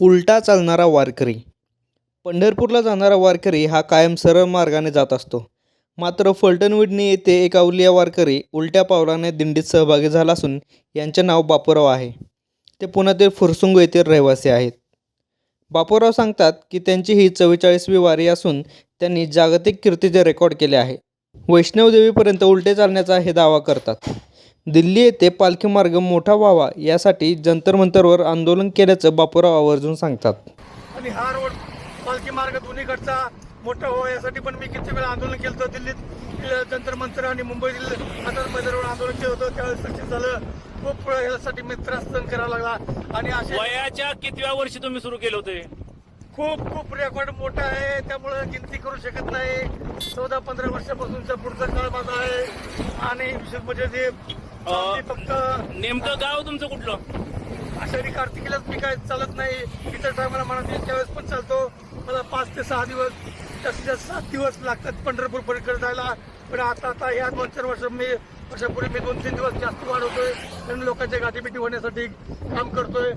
उलटा चालणारा वारकरी. पंढरपूरला जाणारा वारकरी हा कायम सरळ मार्गाने जात असतो. मात्र फलटणविडणी येथे एक अवलिया वारकरी उलट्या पावलाने दिंडीत सहभागी झाला असून यांचे नाव बापूराव आहे. ते पुण्यातील फुरसुंग येथील रहिवासी आहेत. बापूराव सांगतात की त्यांची ही चव्वेचाळीसवी वारी असून त्यांनी जागतिक कीर्तीचे रेकॉर्ड केले आहे. वैष्णवदेवीपर्यंत उलटे चालण्याचा हे दावा करतात. दिल्ली येथे पालखी मार्ग मोठा व्हावा यासाठी जंतर मंतरवर आंदोलन केल्याचं बापूराव आवर्जून सांगतात. आणि हा रोड पालखी मार्ग दोन्हीकडचा मोठा व्हावा यासाठी पण मी किती वेळा आंदोलन केलं होतं. दिल्लीत जंतर मंतर आणि मुंबईतील मैदानावर आंदोलन केलं होतं. त्यावेळेस सक्सेस झालं. खूप वेळा यासाठी मी त्रास सहन करावा लागला. आणि वयाच्या कितव्या वर्षी तुम्ही सुरू केलं होते खूप खूप रेकॉर्ड मोठा आहे. त्यामुळं गिनती करू शकत नाही. चौदा पंधरा वर्षापासूनचा पुढचा काळ माझा आहे. आणि विशेष म्हणजे जे फक्त नेमकं गाव तुमचं कुठलं? आषाढी कार्तिकीलाच मी काय चालत नाही. इतर टायमाला येईल त्यावेळेस पण चालतो. मला पाच ते सहा दिवस जास्तीत जास्त सात दिवस लागतात पंढरपूर पर्यंत जायला. पण आता आता या दोन चार वर्ष मी वर्षापूर्वी मी दोन तीन दिवस जास्त वाढवतोय. लोकांच्या गाठीबिटी होण्यासाठी काम करतोय.